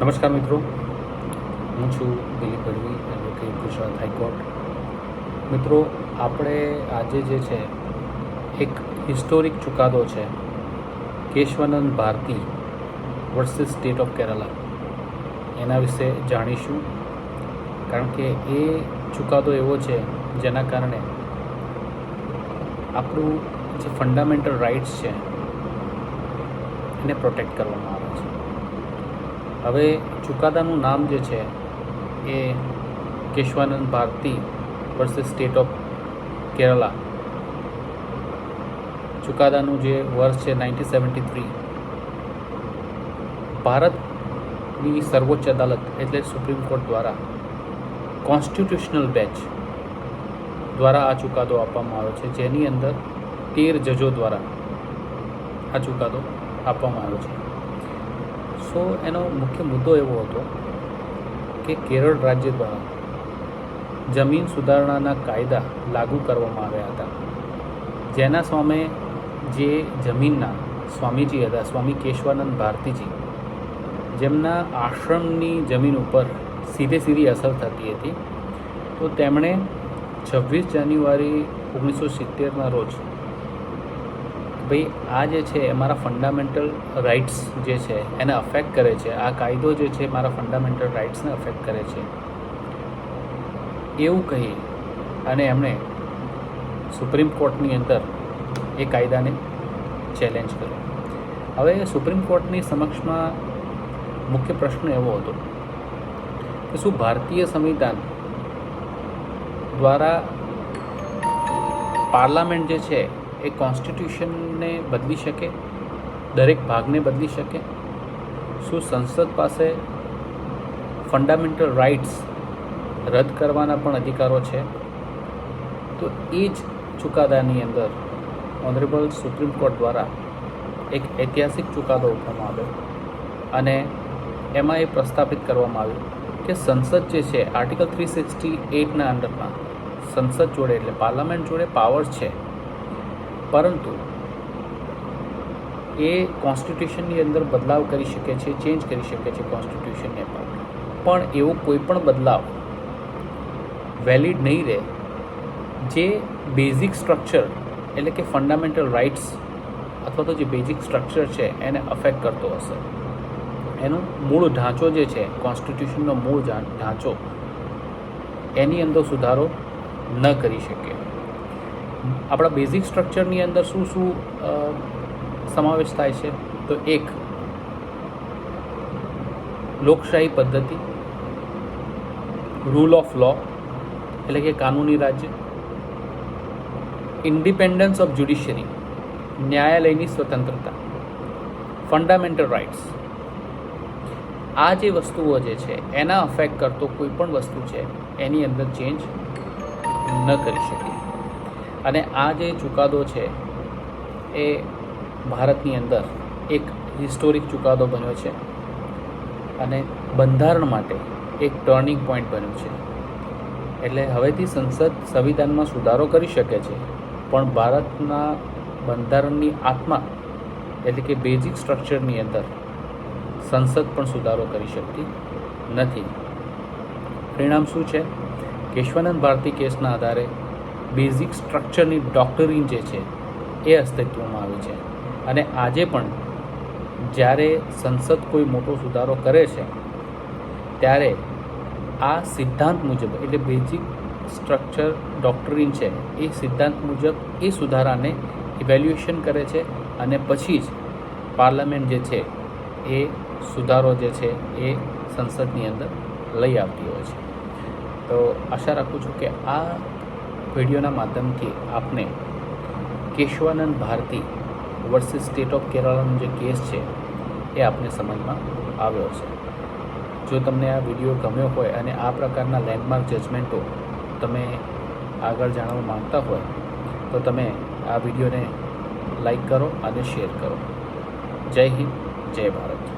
નમસ્કાર મિત્રો. હું છું Dilip Gadhvi advocate Gujarat high court. મિત્રો, આપણે આજે જે છે, એક હિસ્ટોરિક ચુકાદો છે, Kesavananda Bharati versus state of Kerala એના વિશે જાણીશું. કારણ કે એ ચુકાદો એવો છે, જેના કારણે આપણું જે ફંડામેન્ટલ રાઇટ્સ છે, એને પ્રોટેક્ટ કરવામાં આવે. હવે ચુકાદાનું નામ જે છે એ Kesavananda Bharati versus state of Kerala ચુકાદાનું જે વર્ષ છે નાઇન્ટીન સેવન્ટી થ્રી ભારતની સર્વોચ્ચ અદાલત એટલે સુપ્રીમ કોર્ટ દ્વારા કોન્સ્ટિટ્યુશનલ બેચ દ્વારા આ ચુકાદો આપવામાં આવ્યો છે. જેની અંદર તેર જજો દ્વારા આ ચુકાદો આપવામાં આવ્યો છે. સો એનો મુખ્ય મુદ્દો એવો હતો કે કેરળ રાજ્ય દ્વારા જમીન સુધારણાના કાયદા લાગુ કરવામાં આવ્યા હતા. જેના સામે જે જમીનના સ્વામીજી હતા, સ્વામી કેશવાનંદ ભારતીજી, જેમના આશ્રમની જમીન ઉપર સીધે સીધી અસર થતી હતી. તો તેમણે છવ્વીસ જાન્યુઆરી ઓગણીસો સિત્તેરના રોજ ભાઈ, આ જે છે એ મારા ફંડામેન્ટલ રાઇટ્સ જે છે, એને અફેક્ટ કરે છે. આ કાયદો જે છે, મારા ફંડામેન્ટલ રાઇટ્સને અફેક્ટ કરે છે. એવું કહી અને એમણે સુપ્રીમ કોર્ટની અંદર એ કાયદાને ચેલેન્જ કર્યો. હવે સુપ્રીમ કોર્ટની સમક્ષમાં મુખ્ય પ્રશ્ન એવો હતો કે શું ભારતીય સંવિધાન દ્વારા પાર્લામેન્ટ જે છે એ કોન્સ્ટિટ્યુશનને બદલી શકે, દરેક ભાગને બદલી શકે. શું સંસદ પાસે ફંડામેન્ટલ રાઇટ્સ રદ કરવાના પણ અધિકારો છે? તો એ જ ચુકાદાની અંદર ઓનરેબલ સુપ્રીમ કોર્ટ દ્વારા એક ઐતિહાસિક ચુકાદો ઉઠવામાં આવ્યો. અને એમાં એ પ્રસ્થાપિત કરવામાં આવ્યું કે સંસદ જે છે, આર્ટિકલ થ્રી સિક્સટી એટના અંડરમાં સંસદ જોડે એટલે પાર્લામેન્ટ જોડે પાવર્સ છે. પરંતુ એ કોન્સ્ટિટ્યુશનની અંદર બદલાવ કરી શકે છે ચેન્જ કરી શકે છે કોન્સ્ટિટ્યુશનને પણ. પણ એવો કોઈ પણ બદલાવ વેલિડ નહીં રહે જે બેઝિક સ્ટ્રક્ચર એટલે કે ફંડામેન્ટલ રાઇટ્સ અથવા તો જે બેઝિક સ્ટ્રક્ચર છે એને અફેક્ટ કરતો હશે. એનો મૂળ ઢાંચો જે છે કોન્સ્ટિટ્યુશનનો મૂળ ઢાંચો એની અંદર સુધારો ન કરી શકે. આપણા બેઝિક સ્ટ્રક્ચરની અંદર શું શું સમાવેશ થાય છે? તો એક, લોકશાહી પદ્ધતિ રૂલ ઓફ લો એટલે કે કાનૂની રાજ્ય ઇન્ડિપેન્ડન્સ ઓફ જ્યુડિશિયરી ન્યાયાલયની સ્વતંત્રતા ફંડામેન્ટલ રાઇટ્સ આ જે વસ્તુઓ જે છે, એના અફેક્ટ કરતો કોઈ પણ વસ્તુ છે, એની અંદર ચેન્જ ન કરી શકીએ. અને આ જે ચુકાદો છે, એ ભારતની અંદર એક હિસ્ટોરિક ચુકાદો બન્યો છે અને બંધારણ માટે એક ટર્નિંગ પોઈન્ટ બન્યું છે. એટલે હવેથી સંસદ સંવિધાનમાં સુધારો કરી શકે છે, પણ ભારતના બંધારણની આત્મા, એટલે કે બેઝિક સ્ટ્રક્ચરની અંદર સંસદ પણ સુધારો કરી શકતી નથી. પરિણામ શું છે? કેશવાનંદ ભારતી કેસના આધારે બેઝિક સ્ટ્રક્ચરની ડોક્ટરીન જે છે, એ અસ્તિત્વમાં આવી છે. અને આજે પણ જ્યારે સંસદ કોઈ મોટો સુધારો કરે છે, ત્યારે આ સિદ્ધાંત મુજબ, એટલે બેઝિક સ્ટ્રક્ચર ડોક્ટરીન છે, એ સિદ્ધાંત મુજબ એ સુધારાને ઇવેલ્યુએશન કરે છે અને પછી જ પાર્લામેન્ટ જે છે, એ સુધારો જે છે, એ સંસદની અંદર લઈ આવતી હોય છે. તો આશા રાખું છું કે આ વિડીયોના માધ્યમથી આપને Kesavananda Bharati versus state of કેરળનો જે કેસ છે, એ આપને સમજમાં આવ્યો છે જો તમને આ વીડિયો ગમ્યો હોય અને આ પ્રકારના લેન્ડમાર્ક જજમેન્ટો તમે આગળ જાણવા માંગતા હોય, તો તમે આ વિડીયોને લાઈક કરો અને શેર કરો. જય હિન્દ, જય ભારત.